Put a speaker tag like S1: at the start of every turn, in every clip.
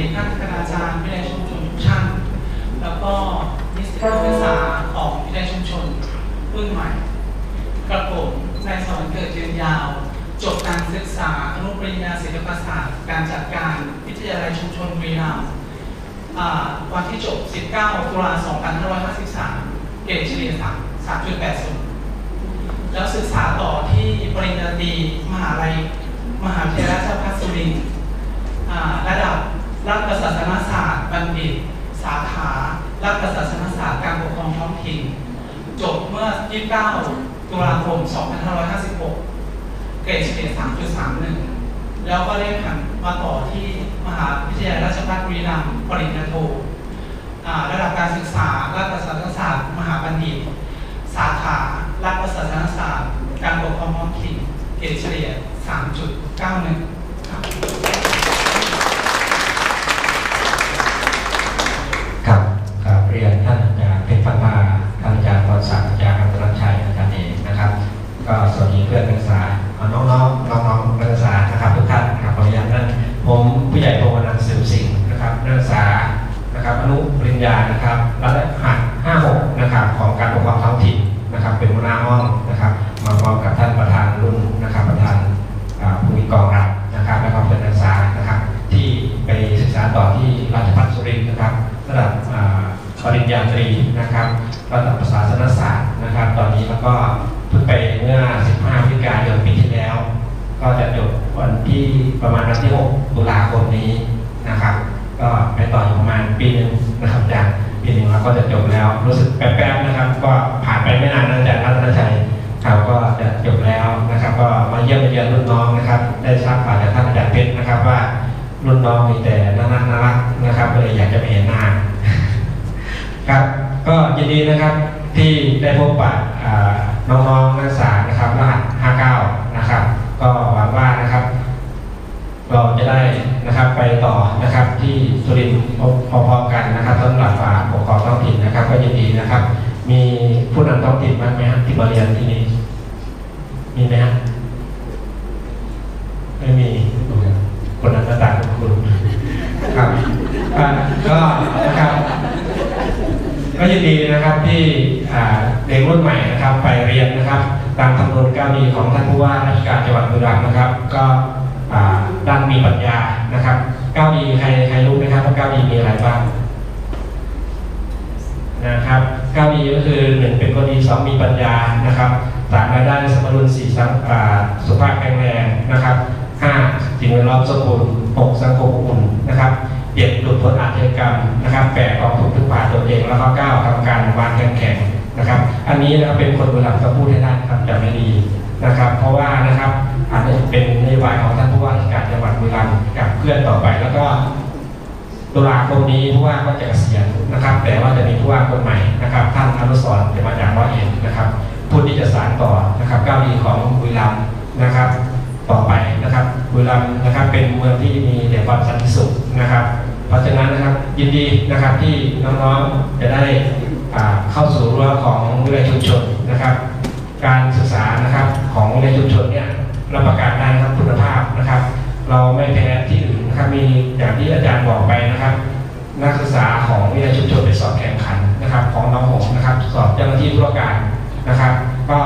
S1: ดีท่านคณาจารย์วิทยาชุมชนทุกท่านแล้วก็นิสิตนักศึกษาของวิทยาชุมชนรุ่นใหม่กระผมนายสอนเกิดยืนยาว จบการศึกษาอนุปริญญาศิลปศาสตร์ การจัดการวิทยาลัยชุมชนบุรีรัมย์อ่าวันที่จบ 19 ตุลา2553 เกรดเฉลี่ย3.80 แล้วศึกษาต่อที่ปริญญาตรีมหาลัยมหาวิทยาลัยราชภัฏสุรินทร์ระดับ รัฐศาสนศาสตร์บัณฑิต สาขารัฐศาสนศาสตร์การปกครองท้องถิ่น จบเมื่อ 29 ตุลาคม 2556 เกรดเฉลี่ย3.31 แล้วก็ได้ผันมาต่อที่มหาวิทยาลัยราชภัฏบุรีรัมย์ปริญญาโทระดับการศึกษารัฐศาสนศาสตร์ มหาบัณฑิต สาขารัฐศาสนศาสตร์ การปกครองท้องถิ่น เกรดเฉลี่ย 3.91
S2: ก็จะจบวันที่ประมาณวันที่ 6 ตุลาคมนี้นะครับ ก็ไปต่ออีกประมาณปีหนึ่งนะครับจารย์ปีหนึ่งเราก็จะจบแล้ว รู้สึกแป๊บๆนะครับ ก็ผ่านไปไม่นานนะอาจารย์รัตนชัยครับก็จะจบแล้วนะครับ ก็มาเยี่ยมเยือนรุ่นน้องนะครับ ได้ทราบข่าวจากท่านอาจารย์เพชรนะครับว่ารุ่นน้องมีแต่น่ารักน่ารักนะครับก็เลยอยากจะไปเห็นหน้าครับก็ยินดีนะครับที่ได้พบปะน้องๆนักศึกษานะครับรหัส59 ก็หวังว่านะครับ เราจะได้นะครับไปต่อนะครับ ที่สุรินทร์พอๆกันนะครับสำหรับฝ่ายปกครองท้องถิ่นนะครับ ก็ยินดีนะครับ มีผู้นำท้องถิ่นบ้างไหมครับที่มาเรียนที่นี่มีไหมครับไม่มีคนนั้นก็ต่างคุณครับก็นะครับก็ยินดีนะครับที่เด็กรุ่นใหม่นะครับไปเรียนนะครับ ตามคำนวณก้าวดีของท่านผู้ว่าราชการจังหวัดบุรีรัมย์นะครับ ก็ด้านมีปัญญานะครับก้าวดีใครใครรู้ไหมครับว่าก้าวดีมีอะไรบ้างนะครับก้ามีก็คือหนึ่งเป็นคนดีสองมีปัญญานะครับสามรายได้สมดุลสี่สังอ่าสุภาพแข็งแรงนะครับห้าสิ่งแวดล้อมสมบูรณ์หกสังคมอุ่นนะครับเจ็ดหลุดพ้นอาชญากรรมนะครับแปดออกถูกพึ่งพาตัวเองแล้วก็เก้าทำการวางแผนแข่ง นะครับ อันนี้นะครับเป็นคนโบราณก็พูดให้ได้ครับจะไม่ดีนะครับ เพราะว่านะครับอันนี้เป็นนโยบายของท่านผู้ว่าราชการจังหวัดบุรีรัมย์กับเพื่อนต่อไปแล้วก็ตุลาคมนี้ผู้ว่าก็จะเกษียณนะครับ แต่ว่าจะมีผู้ว่าคนใหม่นะครับท่านอนุสรณ์จะมาจากร้อยเอ็ดนะครับผู้ที่จะสานต่อนะครับก้าวดีของบุรีรัมย์นะครับ ต่อไปนะครับบุรีรัมย์นะครับเป็นเมืองที่มีแต่ความสันติสุขนะครับ เพราะฉะนั้นนะครับยินดีนะครับที่น้องๆจะได้ เข้าสู่รั้วของวิทยาชุมชนนะครับ การศึกษานะครับของในชุมชนเนี่ยรับประกันได้นครับคุณภาพนะครับ เราไม่แพ้ที่อื่นนะครับมีอย่างที่อาจารย์บอกไปนะครับ นักศึกษาของวิทยาชุมชนไปสอบแข่งขันนะครับ ของน้องหงนะครับ สอบเจ้าหน้าที่ธุรการนะครับ ก็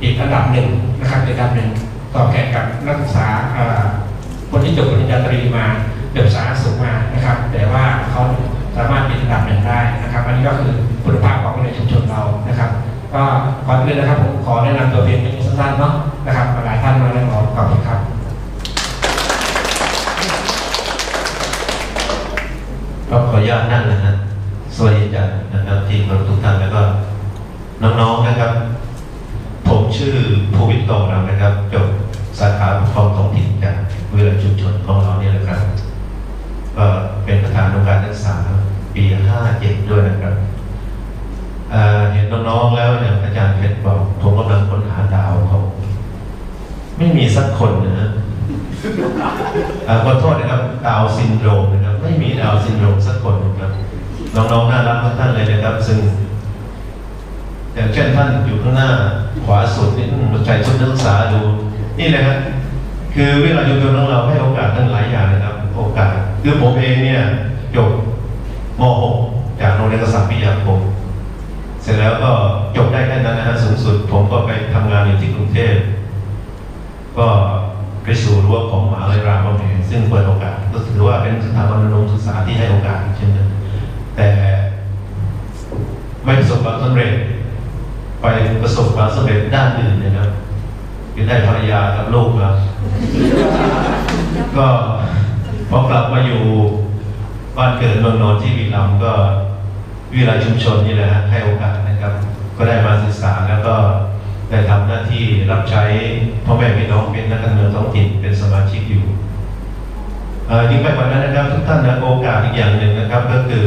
S2: ติดอันดับหนึ่งนะครับติดอันดับหนึ่งสอบแข่งกับนักศึกษาอ่อคนที่จบปริญญาตรีมาเดือบสาธารณสุขมานะครับ แต่ว่าเขา สามารถติดอันดับหนึ่งได้นะครับ อันนี้ก็คือคุณภาพของวิทยาชุมชนเรานะครับ ก็ก่อนอื่นนะครับผมขอแนะนำตัวเพียงสั้นๆเนาะนะครับหลายท่านมาแล้วขอบคุณครับ
S3: ก็ขออนุญาตนั่งนะฮะสวัสดีอาจารย์นะครับทีมเราทุกท่านแล้วก็น้องๆนะครับ ผมชื่อภูวิทย์กองรำนะครับจบสาขาปกครองท้องถิ่นจากวิทยาชุมชนของเราเนี่ยแหละครับก็เป็นประธานองค์การนักศึกษา ปี57ด้วยนะครับเห็นน้องๆแล้วเนี่ยอาจารย์เพชรบอกผมกำลังค้นหาดาวเขาไม่มีสักคนนะฮะขอโทษนะครับดาวซินโดรมนะครับไม่มีดาวซินโดรมสักคนนะครับน้องๆน่ารักทุกท่านเลยนะครับ ซึ่งอย่างเช่นท่านอยู่ข้างหน้าขวาสุดนี่อืมใส่ชุดนักศึกษาดู นี่แหละครับคือเวลาอยู่ตัวของเราให้โอกาสท่านหลายอย่างนะครับ โอกาสคือผมเองเนี่ยจบ ม .6 จากโรงเรียนกษัตริย์วิทยาคมเสร็จแล้วก็จบได้แค่นั้นนะฮะสูงสุด ผมก็ไปทำงานอยู่ที่กรุงเทพก็ไปสู่รั้วของมหาวิทยาลัยรามคำแหงซึ่งเปิดโอกาสก็ถือว่าเป็นสถาบันอุดมศึกษาที่ให้โอกาสเช่นนั้นแต่ไม่ประสบความสำเร็จ ไปประสบความสำเร็จด้านอื่นนะครับคือได้ภรรยากับลูกมาก็พอกลับมาอยู่ บ้านเกิดเมืองนอนที่วีรัมก็วิทยาลัยชุมชนนี่แหละให้โอกาสนะครับ ก็ได้มาศึกษาแล้วก็ได้ทำหน้าที่รับใช้พ่อแม่พี่น้องเป็นนักการเมืองท้องถิ่นเป็นสมาชิกอยู่ยิ่งไปกว่านั้นนะครับทุกท่านนะโอกาสอีกอย่างหนึ่งนะครับ ก็คือ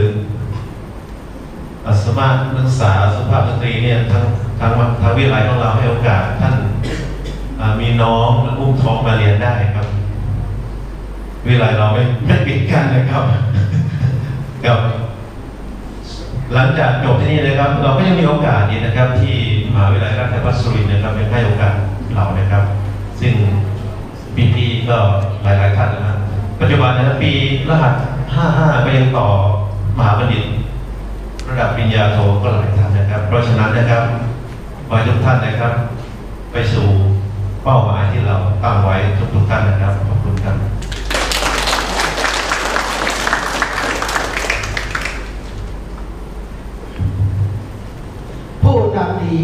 S3: อาสมานักศึกษาสุภาพสตรีเนี่ยทางทางทางวิทยาลัยของเราให้โอกาสท่านมีน้องอุ้มท้องมาเรียนได้ครับ วิทยาลัยเราไม่ไม่ปิดกันนะครับกับหลังจากจบที่นี่นะครับ เราก็ยังมีโอกาสอีกนะครับ ที่มหาวิทยาลัยราชภัฏสุรินทร์นะครับยังให้โอกาสเรานะครับ ซึ่งพี่ๆก็หลายๆท่านนะครับปัจจุบันนะครับปีรหัส 55 ก็ยังต่อมหาบัณฑิต ระดับปริญญาโทก็หลายท่านนะครับ เพราะฉะนั้นนะครับขอให้ทุกท่านนะครับ ไปสู่เป้าหมายที่เราตั้งไว้ทุกๆท่านนะครับขอบคุณครับ
S4: ผู้นำ ดี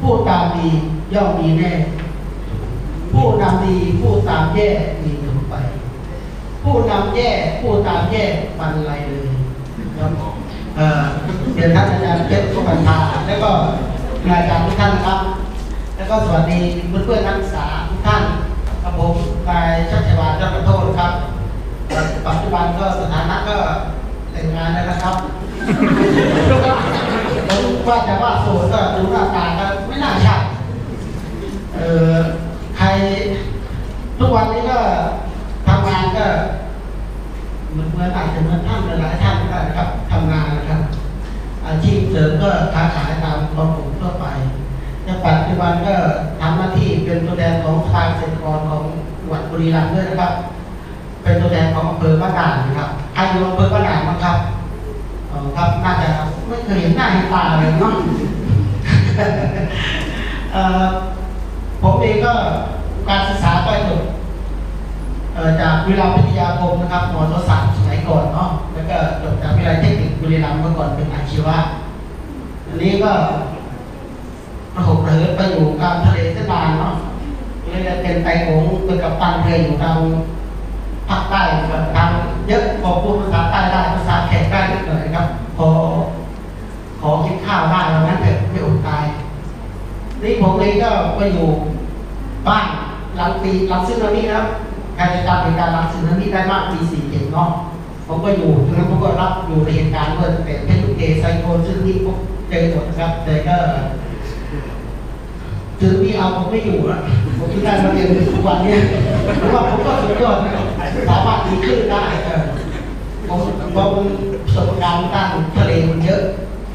S4: ผู้ตามดีย่อมมีแน่ ผู้นำดีผู้ตามแย่มีลงไป ผู้นำแย่ผู้ตามแย่ปันไรเลยครับเดี๋ยวท่านอาจารย์เพชรสุพรรณาแล้วก็อาจารย์ทุกท่านครับ แล้วก็สวัสดีเพื่อนๆนักศึกษาทุกท่านกับผมนายชัชวานรัตนโทษครับ ปัจจุบันก็สถานะก็แต่งงานแล้วนะครับ ว่าจะว่าโสดก็ดูหน้าตาก็ไม่น่าใช่เออใครทุกวันนี้ก็ทำงานก็เหมือนเหมือนอาจจะเหมือนท่านหลายท่านก็นะครับทำงานนะครับ อาชีพเสริมก็ค้าขายตามกองผมทั่วไปในปัจจุบันก็ทำหน้าที่เป็นตัวแทนของทางเกษตรกรของจังหวัดบุรีรัมย์ด้วยนะครับ เป็นตัวแทนของอำเภอบ้านด่านนะครับใครอยู่อำเภอบ้านด่านบ้างครับครับน่าจะ ไม่เคยเห็นหน้าเห็นตาเลยเนาะผมเองก็การศึกษาก็จบจากวิทยาวิทยาคมนะครับมศสามสมัยก่อนเนาะแล้วก็จบจากวิทยาเทคนิคบุรีรัมย์เมื่อก่อนเป็นอาชีวะอันนี้ก็ประหกระเหินไปอยู่กลางทะเลเส้นนานเนาะเลยเป็นไตหงเป็นกับตันเรืออยู่ทางภาคใต้ครับทางเยอะพอพูดภาษาใต้ได้ภาษาแขกได้นิดหน่อยครับขอ ขอกินข้าวได้วันนั้นเถอะไม่อดตายนี่ผมเองก็ไปอยู่บ้านหลังปีหลังซึนามินะครับใครจะจำเหตุการณ์หลังซึนามิได้มากปีสี่เจ็ดเนาะผมก็อยู่ตรงนั้นผมก็รับอยู่ในเหตุการณ์ด้วยแต่เพชรลูกเกไซโคลซึ่งนี่พวกเจอหมดครับ แต่ก็ถึงนี่เอาผมไม่อยู่แล้วผมที่ได้มาเรียนทุกวันเนี้เพราะว่าผมก็สุดยอดนะสามารถดีขึ้นได้ผมผมประสบการณ์ด้านทะเลมันเยอะ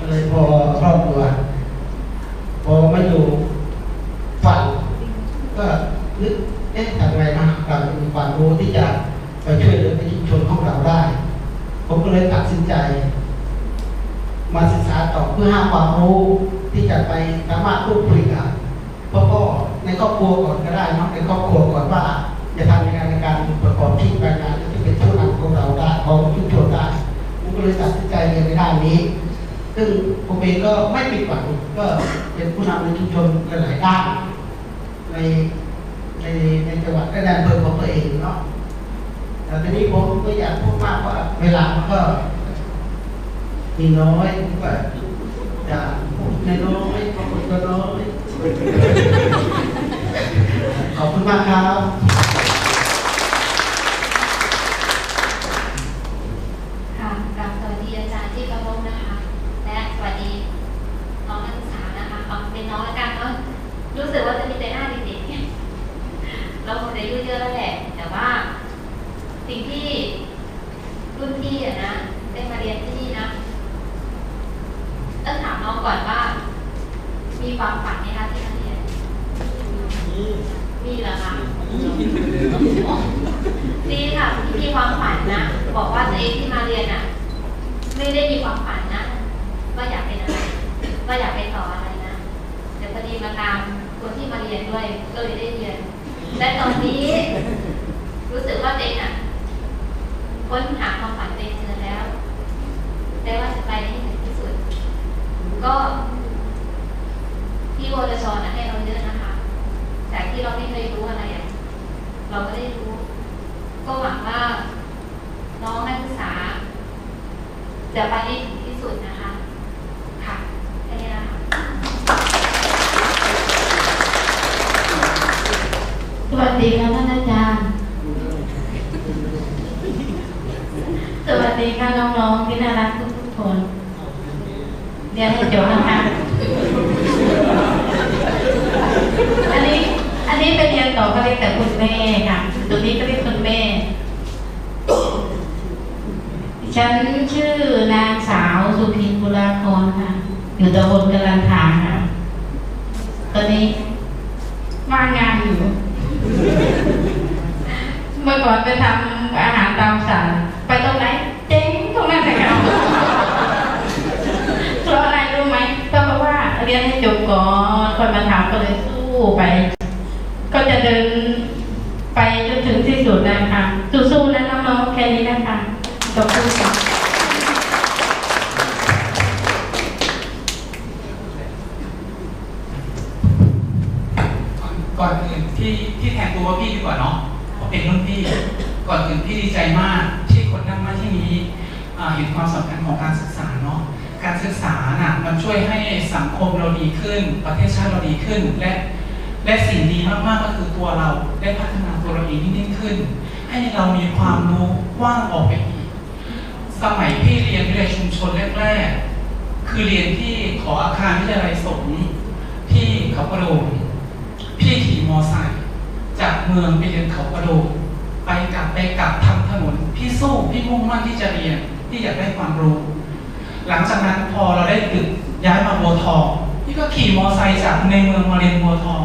S4: เลยพอครอบครัว พอมาอยู่ฝั่งก็นึกเอ๊ะทำไงนะเราจะมีความรู้ที่จะไปช่วยเหลือในชุมชนของเราได้ ผมก็เลยตัดสินใจ มาศึกษาต่อเพื่อหาความรู้ที่จะไปสามารถพูดคุยกับพ่อพ่อในครอบครัวก่อนก็ได้เนาะในครอบครัวก่อนว่า จะทำยังไงในการประกอบชีพการงานที่เป็นผู้นำของเราได้ของชุมชนได้ผมก็เลยตัดสินใจเรียนในด้านนี้ ซึ่งผมเองก็ไม่ปิดหวังก็เป็นผู้นำในชุมชนหลายๆด้านในในในจังหวัดและในอำเภอของตัวเองเนาะแต่ทีนี้ผมก็อยากพูดมากว่าเวลาก็มีน้อยก็จะพูดน้อยๆพูดก็น้อยขอบคุณมากครับ
S5: ค่ะกราบสวัสดีอาจารย์ที่เคารพนะคะ และสวัสดีน้องนักศึกษานะคะเอาเป็นน้องละกันเนาะ รู้สึกว่าจะมีแต่หน้าเด็กๆ เราคงจะอายุเยอะแล้วแหละ แต่ว่า สิ่งที่รุ่นพี่อะนะได้มาเรียนที่นี่นะต้องถามน้องก่อนว่า มีความฝันไหมคะที่มาเรียน มีเหรอคะ ดีค่ะที่มีความฝันนะ บอกว่าตัวเองที่มาเรียนอะ ไม่ได้มีความฝันนะ ว่าอยากเป็นอะไร ว่าอยากไปต่ออะไรนะ แต่พอดีมาตามคนที่มาเรียนด้วย ก็เลยได้เรียน และตอนนี้ รู้สึกว่าตัวเองอะค้นหาความฝันตัวเองเจอแล้ว แต่ว่าจะไปให้ถึงที่สุด ก็พี่โวลชรน่ะให้เราเยอะนะคะ จากที่เราไม่เคยรู้อะไรอะ เราก็ได้รู้ ก็หวังว่า น้องนักศึกษา จะไปให้ถึงที่สุดนะคะ ค่ะแค่นี้นะคะ
S6: สวัสดีค่ะท่านอาจารย์ สวัสดีค่ะ น้องๆที่น่ารักทุกๆคนเรียนให้จบนะคะอันนี้อันนี้ไปเรียนต่อก็เรียกแต่คุณแม่ค่ะตัวนี้ก็เรียกคุณแม่ฉันชื่อนางสาวสุพินบุราครค่ะ อยู่ตำบลกลันทาค่ะ ตอนนี้ว่างงานอยู่ เมื่อก่อนไปทำอาหารตามสั่งไหน เจ๊งตรงนั้นนะครับเพราะอะไรรู้ไหมเพราะว่า เรียนให้จบก่อนค่อยมาทำก็เลยสู้ไป ก็จะเดินไปจนถึงที่สุดนะคะสู้ๆนะน้องๆแค่นี้นะคะขอบคุณค่ะ
S1: ก่อนอื่นที่ที่แทนตัวว่าพี่ดีกว่าเนาะเพราะเป็นรุ่นพี่ ก่อนอื่นพี่ดีใจมากที่คนนั่งมาที่นี้เห็นความสำคัญของการศึกษาเนาะการศึกษาน่ะ มันช่วยให้สังคมเราดีขึ้น ประเทศชาติเราดีขึ้น และและสิ่งดีมากๆก็คือตัวเราได้พัฒนาตัวเราเองยิ่งขึ้น ให้เรามีความรู้กว้างออกไปอีก สมัยพี่เรียนวิทยาชุมชนแรกๆ คือเรียนที่ขออาคารวิทยาลัยสงฆ์ที่เขากระโดงพี่ขี่มอไซค์จากเมืองไปเรียนเขากระโดงไปกลับไปกลับทำถนน พี่สู้พี่มุ่งมั่นที่จะเรียนที่อยากได้ความรู้ หลังจากนั้นพอเราได้ตึกย้ายมาบัวทองพี่ก็ขี่มอไซค์จากในเมืองมาเรียนบัวทอง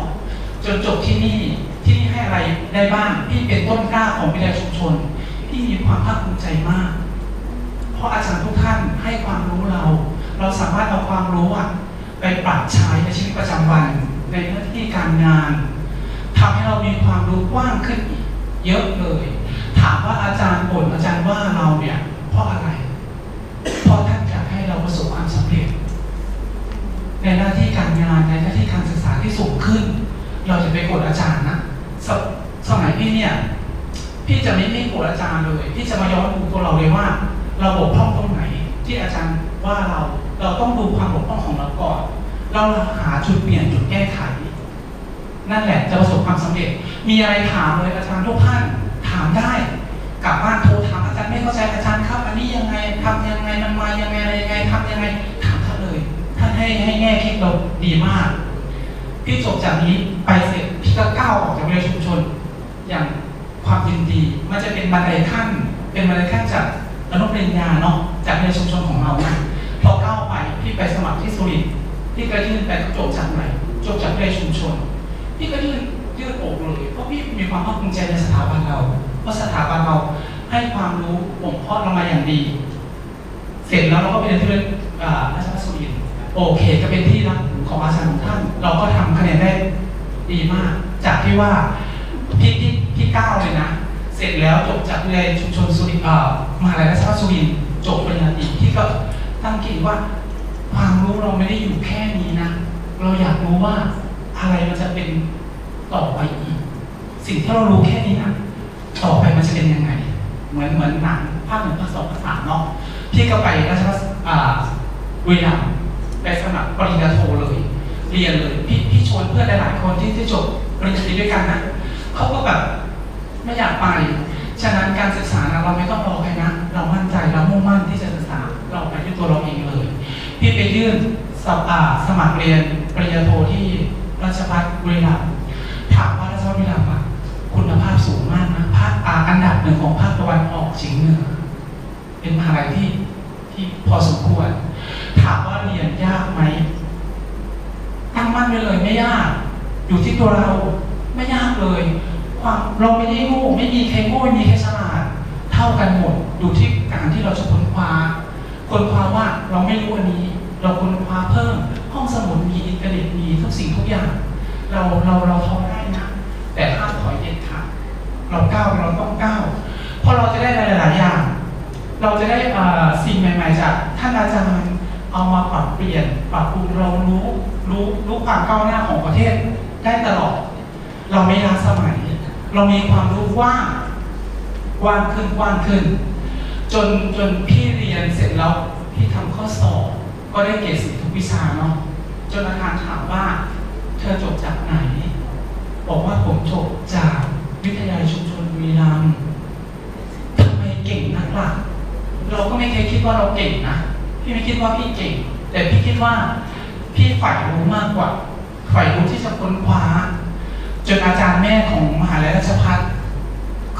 S1: จนจบที่นี่ที่นี่ให้อะไรได้บ้างพี่เป็นต้นกล้าของวิทยาชุมชนพี่มีความภาคภูมิใจมาก เพราะอาจารย์ทุกท่านให้ความรู้เรา เราสามารถเอาความรู้อะไปปรับใช้ในชีวิตประจำวันในหน้าที่การงานทำให้เรามีความรู้กว้างขึ้นเยอะเลย ถามว่าอาจารย์บ่นอาจารย์ว่าเราเนี่ยเพราะอะไร เพราะท่านอยากให้เราประสบความสำเร็จ ในหน้าที่การงานในหน้าที่การศึกษาที่สูงขึ้น เราจะไปกดอาจารย์นะสสมัยพี่เนี่ยพี่จะไม่ไม่โกรธอาจารย์เลย พี่จะมาย้อนดูตัวเราเลยว่าเราบกพร่องตรงไหน ที่อาจารย์ว่าเราเราต้องดูความบกพร่องของเราก่อน เราหาจุดเปลี่ยนจุดแก้ไข นั่นแหละจะประสบความสำเร็จ มีอะไรถามเลยอาจารย์ทุกท่านถามได้กลับบ้านโทรถามอาจารย์ไม่เข้าใจอาจารย์ครับ อันนี้ยังไงทำยังไงมันมายังไงอะไรยังไงทำยังไง ให้ให้แง่คิดเราดีมาก พี่จบจากนี้ไปเสร็จพี่ก็ก้าวออกจากวิทยาชุมชน อย่างความยินดี มันจะเป็นบันไดขั้น เป็นบันไดขั้นจากอนุปริญญาเนาะจากในชุมชนของเรานะพอก้าวไปพี่ไปสมัครที่สุรินทร์พี่ก็ยื่นไปจบจากไหนจบจากในชุมชน พี่ก็ยื่นยื่นอกเลยเพราะพี่มีความภาคภูมิใจในสถาบันเราเพราะสถาบันเราให้ความรู้บ่มเพาะเรามาอย่างดี เสร็จแล้วเราก็ไปเรียนที่เรียนอ่าราชภัฏสุริ โอเคก็เป็นที่รักของอาจารย์ท่าน เราก็ทำคะแนนได้ดีมาก จากที่ว่าพี่พี่พี่ก้าวเลยนะ เสร็จแล้วจบจากวิทยาลัยชุมชนสุรินทร์อ่ามหาลัยราชภัฏสุรินทร์จบปริญญาตรีพี่ก็ตั้งกิจว่าความรู้เราไม่ได้อยู่แค่นี้นะ เราอยากรู้ว่าอะไรมันจะเป็นต่อไปอีก สิ่งที่เรารู้แค่นี้นะต่อไปมันจะเป็นยังไง เหมือนเหมือนหนังภาคหนึ่งภาคสองภาคสามเนาะพี่ก็ไปราชภัฏอ่าบุรีรัมย์ ไปสมัครปริญญาโทเลย เรียนเลยพี่พี่ชวนเพื่อนหลายๆคนที่ที่จบปริญญาตรีด้วยกันนะเขาก็แบบไม่อยากไป ฉะนั้นการศึกษานะเราไม่ต้องรอใครนะ เรามั่นใจเรามุ่งมั่นที่จะศึกษาเราไปด้วยตัวเราเองเลย พี่ไปยื่นสอบอ่าสมัครเรียนปริญญาโทที่ราชภัฏบุรีรัมย์ถามว่าราชภัฏบุรีรัมย์คุณภาพสูงมากนะภาคอ่าอันดับหนึ่งของภาคตะวันออกเฉียงเหนือเป็นมหาลัยที่ ที่พอสมควร ถามว่าเรียนยากไหมตั้งมั่นไปเลยไม่ยาก อยู่ที่ตัวเราไม่ยากเลย ความเราไม่ได้โง่ไม่มีใครโง่ม่มีใครฉลาดเท่ากันหมดอยู่ที่การที่เราจะค้นคว้าค้นคว้าว่าเราไม่รู้อันนี้ เราค้นคว้าเพิ่ม ห้องสมุดมีอินเทอร์เน็ตมีทุกสิ่งทุกอย่าง เราเราเราท้อได้นะแต่ห้ามถอยเด็ดขาดเราก้าวเราต้องก้าวเพราะเราจะได้หลายๆอย่าง เราจะได้สิ่งใหม่ ๆ จากท่านอาจารย์เอามาปรับเปลี่ยน ปรับปรุงเรารู้รู้รู้ความก้าวหน้าของประเทศได้ตลอด เราไม่ล้าสมัย เรามีความรู้กว่างกว้างขึ้นกว้างขึ้น จนจนพี่เรียนเสร็จแล้วพี่ทำข้อสอบก็ได้เกรดสิทุกวิชาเนาะจนอาจารย์ถามว่า เธอจบจากไหน บอกว่าผมจบจากวิทยาลัยชุมชนบุรีรัมทำไมเก่งนักล่ะ เราก็ไม่เคยคิดว่าเราเก่งนะพี่ไม่คิดว่าพี่เก่ง แต่พี่คิดว่า พี่ใฝ่รู้มากกว่าใฝ่รู้ที่จะค้นคว้าจนอาจารย์แม่ของมหาลัยราชภัฏ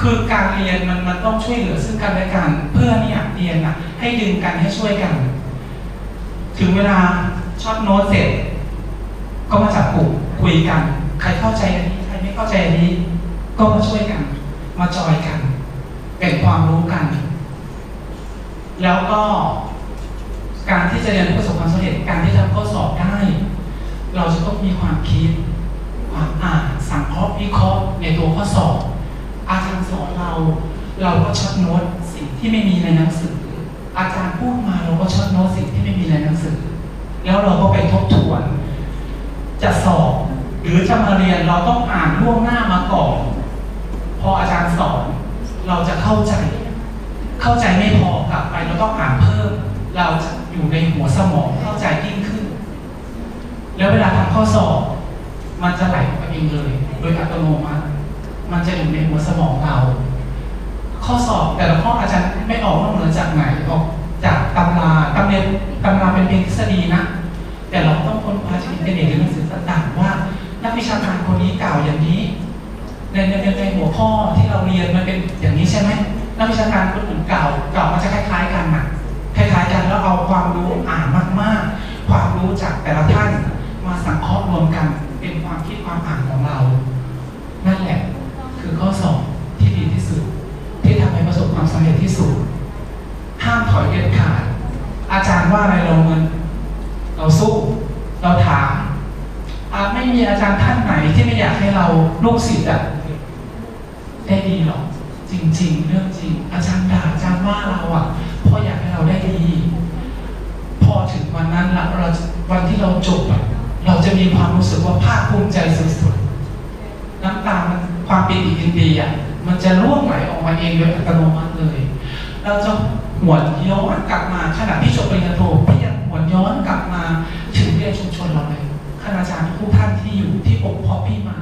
S1: คือการเรียนมันมันต้องช่วยเหลือซึ่งกันและกัน เพื่อเนี่ยเรียนอะ ให้ดึงกันให้ช่วยกัน ถึงเวลาช็อตโน้ตเสร็จ ก็มาจับกลุ่มคุยกัน ใครเข้าใจอันนี้ใครไม่เข้าใจอันนี้ ก็มาช่วยกัน มาจอยกันแบ่งความรู้กัน แล้วก็การที่จะเรียนประสบความสำเร็จการที่ทำข้อสอบได้ เราจะต้องมีความคิด ความอ่านสังเคราะห์วิเคราะห์ในตัวข้อสอบ อาจารย์สอนเรา เราก็ช็อตโน้ตสิ่งที่ไม่มีในหนังสือ อาจารย์พูดมาเราก็ช็อตโน้ตสิ่งที่ไม่มีในหนังสือ แล้วเราก็ไปทบทวน จะสอบ หรือจะมาเรียนเราต้องอ่านล่วงหน้ามาก่อน พออาจารย์สอนเราจะเข้าใจ เข้าใจไม่พอกลับไปเราต้องอ่านเพิ่ม เราจะอยู่ในหัวสมองเข้าใจยิ่งขึ้น แล้วเวลาทำข้อสอบ มันจะไหลออกมาเองเลย โดยอัตโนมัติ มันจะอยู่ในหัวสมองเรา ข้อสอบแต่ละข้ออาจารย์ไม่ออกนอกเหนือจากไหนออกจากตำราตำเรียนตำราเป็นเพียงทฤษฎีนะ แต่เราต้องค้นคว้าจากอินเทอร์เน็ตหรือหนังสือต่างๆว่า นักวิชาการคนนี้กล่าวอย่างนี้ในในในในหัวข้อที่เราเรียนมันเป็นอย่างนี้ใช่ไหมนักวิชาการคนอื่น เราถามอาไม่มีอาจารย์ท่านไหนที่ไม่อยากให้เราลูกศิษย์อะได้ดีหรอกจริง ๆ เรื่องจริง อาจารย์ด่าอาจารย์ว่าเราอะเพราะอยากให้เราได้ดี พอถึงวันนั้นล้วเราจะวันที่เราจบอะเราจะมีความรู้สึกว่าภาคภูมิใจสุดๆน้ำตามันความปิติยินดีอะมันจะร่วงไหลออกมาเองโดยอัตโนมัติเลย เราจะหวนย้อนกลับมาขณะที่จบปริญญาโท วนย้อนกลับมาถึงเรียนชุมชนเราเลยคณาจารย์ทุกท่านที่อยู่ที่ปกพอพี่มา